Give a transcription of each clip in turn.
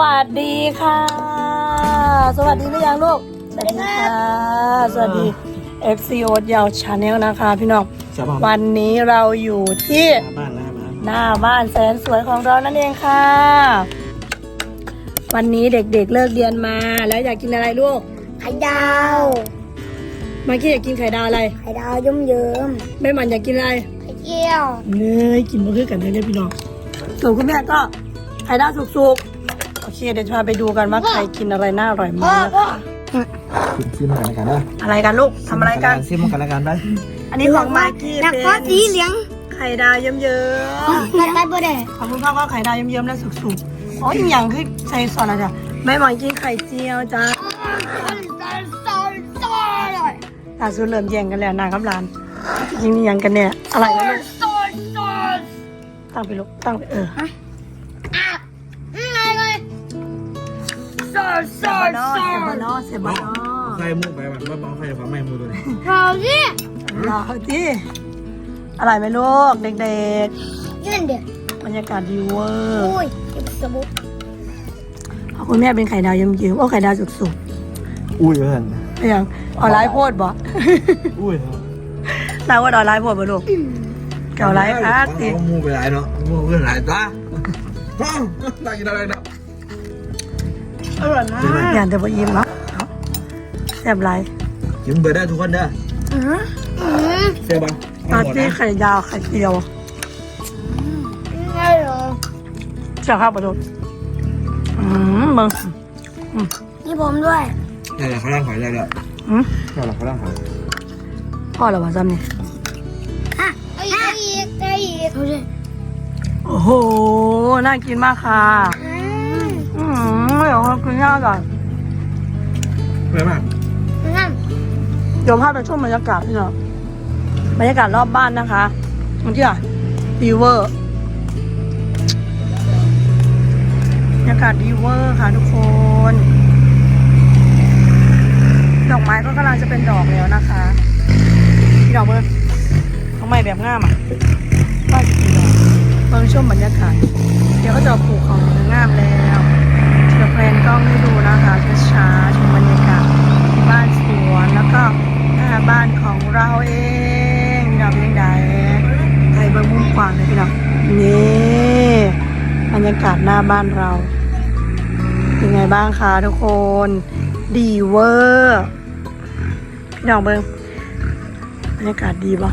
วัสดีค่ะ สวัสดีหรือยังลูก สวัสดีค่ะ สวัสดี FC โอ๊ตยาวชาแนลนะคะ พี่น้องจะบอกวันนี้เราอยู่ที่บ้านหน้าบ้านหน้าบ้านแสนสวยของเรานั่นเองค่ะ วันนี้เด็กๆเลิกเรียนมาแล้วอยากกินอะไรลูก ไข่ดาวมากี้อยากกินไข่ดาวอะไร ไข่ดาวเยิ้มเยิ้มแม่หมันอยากกินอะไร ๆไข่เจียว เนยกินมาคือกันเลยเนี่ยพี่น้องส่วนคุณแม่ก็ไข่ดาวสุกๆ โอเคเดี๋ยวจะพาไปดูกันว่าใครกินอะไรน่าอร่อยพ่อมากพ่อซิมซิมกันแล้วกันนะอะไรกันลูกทำอะไรกัน ซิมกันแล้วกันไปอันนี้ของมากกี้นักเป็นพ่อสีเหลืองไข่ดาวเยิ้มมันไปบ่ได้ๆของคุณพ่อก็ไข่ดาวเยิ้มๆและสุกๆอ๋ออีกอย่างคือใส่ซอสอะไรจ้ะแม่หมอนกินไข่เจียวจ้าล่าสุดเริ่มแย่งกันแล้วนางกับหลานยิงนี่ยังกันเนี่ยอะไรนะลูกตั้งไปลูกตั้งไปเออ เซบานอเซบานอเซบานอใส่มุกไปแบบว่าบ้องไฟฟ้าไม่มือเลยเราสิรอจีอะไรไหมลูกเด็กๆนั่นเด็กบรรยากาศดีเวอร์อุ้ยสบู่ขอบคุณแม่เป็นไข่ดาวเยิ้มๆโอ้ไข่ดาวสุกๆอุ้ยเพื่อนยังออนไลน์โพดบ่อุ้ยนางว่าออนไลน์โพดบ่ลูกเก่าไลน์ค่ะติมูไปหลายเนาะมูเพื่อนหลายตาป้องตากินอะไรนะ อร่อยมากอย่างแต่บ่อิ่มเนาะเอาแซ่บไรกินเบอร์ได้ทุกคนเด้ออืมอืมเสียบังปาร์ตี้ไข่ดาวไข่เจียวไม่หรอเชียวข้าวปลาดุกอืมมึงนี่ผมด้วยนี่แหละเขาล่างหอยได้แล้วอืมนี่แหละเขาล่างหอยพ่อเหรอวะซ้ำนี่อะเอาอีกเอาอีกเอาอีก โอ้โหน่ากินมากค่ะอืมอื มเดี๋ยวเรากินย่างก่อนเพื่อนมากนั่นเดี๋ยวพาไปชมบรรยากาศนี่เนาะบรรยากาศรอบบ้านนะคะมันที่อะดีเวอร์บรรยากาศดีเวอร์ค่ะทุกคน ดอกไม้ก็กำลังจะเป็นดอกแล้วนะคะพี่ดอกเบอร์ทำไมแบบงามอะว่าจะกี่ดอกเบิ่งชมบรรยากาศเดี๋ยวก็จะปลูกของงามแล้วเดี๋ยวแพลนกล้องให้ดูนะคะช้าๆชมบรรยากาศที่บ้านสวนแล้วก็หน้าบ้านของเราเองพี่น้องยังไงไทยเบิ้งมุมกว้างเลยพี่น้องนี่บรรยากาศหน้าบ้านเราเป็นไงบ้างคะทุกคน ดีเวอร์พี่น้องเบิ้งบรรยากาศดีป่ะ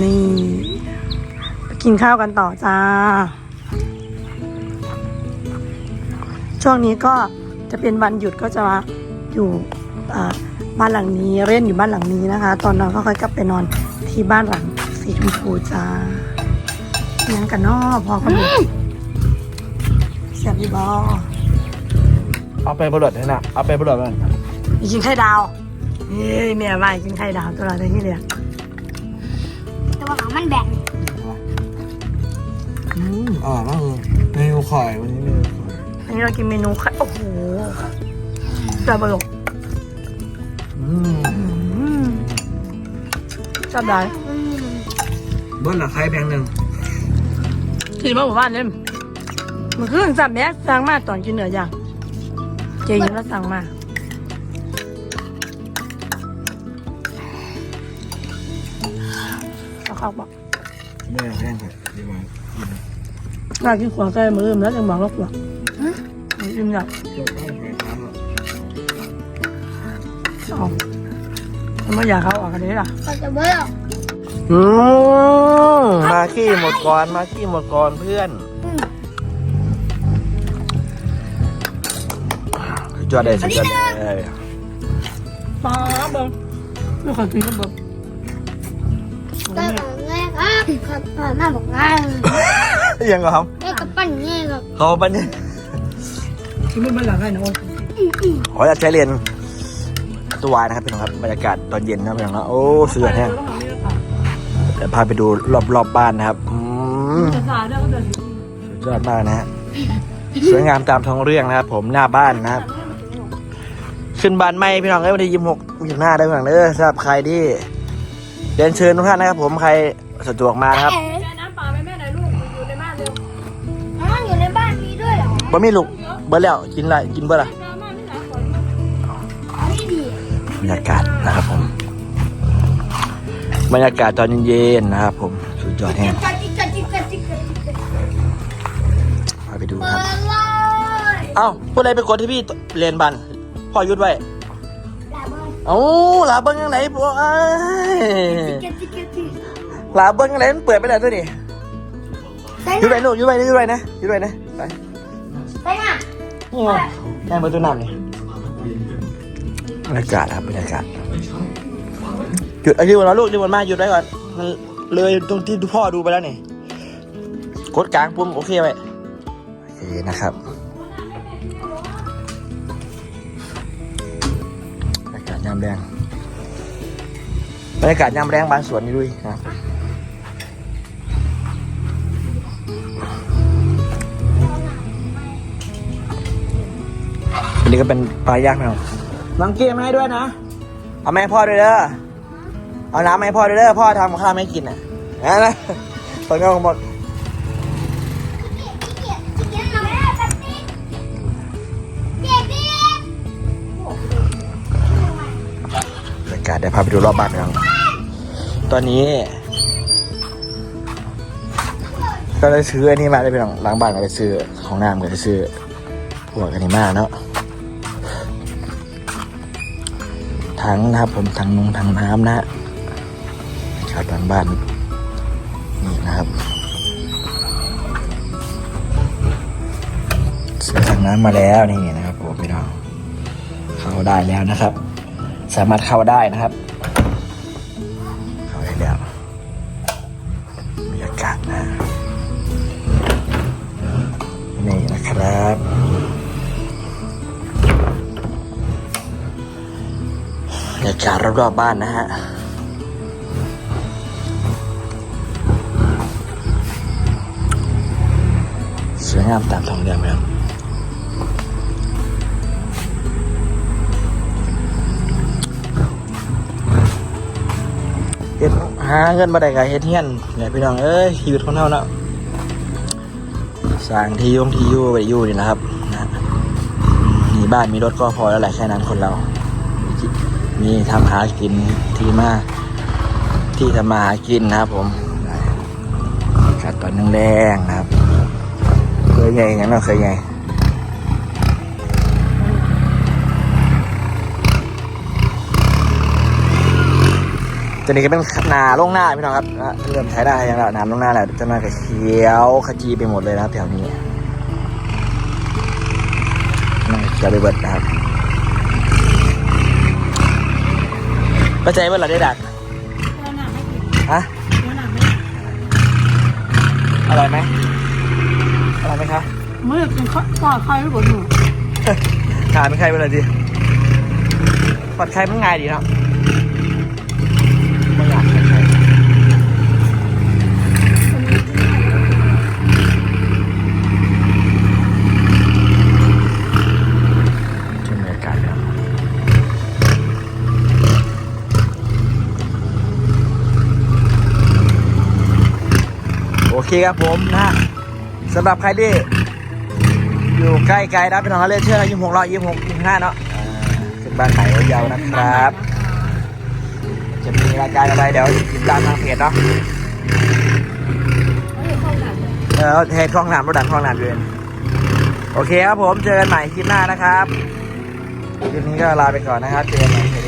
นี่ไปกินข้าวกันต่อจ้า ช่วงนี้ก็จะเป็นวันหยุดก็จะมาอยู่บ้านหลังนี้เล่นอยู่บ้านหลังนี้นะคะ ตอนนอนก็ค่อยกลับไปนอนที่บ้านหลังสีชมพูจ้า ยังกันนอพอกันหมดเสียบดีบอเอาไปบรดให้นะเอาไปบรดมันมีกินไข่ดาวเฮ้ยเมียว่ากินไข่ดาวตัวอะไรที่เรียกแต่ว่ามันแบ่งอืมอร่อยมากเลยเมนูข่อยวันนี้เมนูข่อยอันนี้เรากินเมนูไข่โอ้โหจับบลกอืมอืมจับได้อืมเบิ้ลละใครแพงหนึ่ง กินมาหมู่บ้านเนี่ยมันคือสั่งแม่สั่งมาตอนกินเหนือย่างเจยังแล้วสั่งมาเอาเข้าบอกไม่แพงค่ะดีมากน่ากินขวาใส่มือมแล้วยังบอกว่าขวาอิ่มอยากเจ้าข้าวหอยทางอะเอาทำไมอยากเขาออกกันนี้ล่ะก็จะเบื่ออื มมาขี้หมดก่อนมาขี้หมดก่อนเพื่อนอืมจอดได้สุดยอดเลยป้าบังไม่ขอกินก็แบบก็ไงครับครับพ่อแม่บอกไงยังครับแม่กับปั้นไงครับเขาปันเนี่ยกินไม่เป็นหลังไงนะโอ้ยขออยากใช้เรียนตัววายนะครับพี่น้องครับบรรยากาศตอนเย็นนะพี่น้องนะโอ้เสือเนี่ย เดี๋ยวพาไปดูรอบๆบบ้านนะครับอืมจะสาเนี่ยก็เดินสุดยอดมากนะฮะสวยงามตามท้องเรื่องนะครับผมหน้าบ้านนะครับ ขึ้นบ้านใหม่พี่น้องเอ้ยวันที่ยี่สิบหกมีหน้าได้พี่น้องเด้อสำหรับใครที่เรียนเชิญทุกท่านนะครับ ผมใครสะดวกมานะครับเอ๊ะน้ำปลาแม่แม่ไหนลูกอยู่ในบ้านเร็วอ๋ออยู่ในบ้านมีด้วยเหรอบ่มีลูกเบิดแล้วกินอะไรกินเบิดละนี่ดีบรรยากาศนะครับผม บรรยากาศตอนเย็นๆนะครับผมสุดยอดแห้งจัดจิกจัดจิกจัดจิกจัดจิกพาไปดูเปิครับดเลยเอ้าผู้ใดไปกดที่พี่เรียนบันพ่อยุดไว้ลาบอนเอ้าลาเบิ้งยังไงพ่อเอ้ยจัดจิกจัดจิกลาเบิ้งยังไงมันเปิดไปแล้วตัวนี้ใส่ยุดหไว้น้าลูกยุดไว้ยุดไว้นะยุดไว้นะไปใส่หน้านี่ไงแม่ประตูน้ำนี่บรรยากาศครับบรรยากาศห ยุดไอ้ที่วันเราลูกที่วันมาหยุดไว้ก่อนมันเลยตรงที่พ่อดูไปแล้วนี่กดกลางปุ่มโอเคไหมโอเคนะครับบรรยากาศยามแรงบรรยากาศยามแรงบานสวนนี่ด้วยนะครับอันนี้ก็เป็นปลาย่างนะครับน้องเกียร์มาให้ด้วยนะ เอาแม่พ่อด้วยเด้อ เอาน้ำให้พ่อเด้อพ่อทำข้าวไม่กินอะนะนะคนก็หมดเกียดเกียดน้ำแม่จัดจิกบรรยากาศเดี๋ยวพาไปดูรอบบ้านกันตอนนี้ ก็ได้ซื้ออันนี้มาได้เป็นหลังบ้านก็ได้ซื้อของน้ำก็ได้ซื้อพวกอันนี้มาเนาะถังนะครับผมถังนงถังน้ำนะ ฮะครับหลังบ้านนี่นะครับซื้อถังน้ำมาแล้วนี่นะครับผมพี่น้องเข้าได้แล้วนะครับ สามารถเข้าได้นะครับ เข้าได้แล้วบรรยากาศนะนี่นะครับบรรยากาศรอบๆบ้านนะฮะ งามตามท้องเรื่องครับเฮ็ดหาเงินมาได้กับเฮ็ดเฮียนเนี่ยพี่น้องเอ้ยชีวิตของเราเนาะสร้างที่ยงที่อยู่ไปอยู่นี่นะครับนะมีบ้านมีรถก็พอแล้วแหละแค่นั้นคนเรา มีทำหากินที่มาที่ทำมาหากินนะครับผมขัดตอนนึงแรงนะครับ เคยไงงั้นเราเคยไงตัวนี้ก็เป็นนาลงหน้าพี่น้องครับนะเริ่มใช้ได้ยังแล้วน้ำลงหน้าแล้วจะมากระเขียวขจีไปหมดเลยนะครับแถวนี้น่าจะไปเบิดนะครับเข้าใจว่าเราได้ดักฮะอร่อยไหม อร่อยไหมคะเมื่อกินข้าวปลาไข่ไม่หมดหนูถามเป็นใครไปเลยดิปัดใครมันง่ายดีเนาะไม่อยากใครใครชมบรรยากาศครับโอเคครับผมนะฮะ สำหรับใครที่อยู่ใกล้ไกลนะเป็นของเขาเลือกเชื่อยี่หกร้อยยี่หกยี่ห้าเนาะอ่าขึ้นบ้านใหม่ยาวนะครับ จะมีรายการอะไรเดี๋ยวติดตามทางเพจเนาะเออเทคลองน้ำรถดันคลองน้ำเดือนโอเคครับผมเจอกันใหม่คลิปหน้านะครับคลิปนี้ก็ลาไปก่อนนะครับเจอกันใหม่ครับผม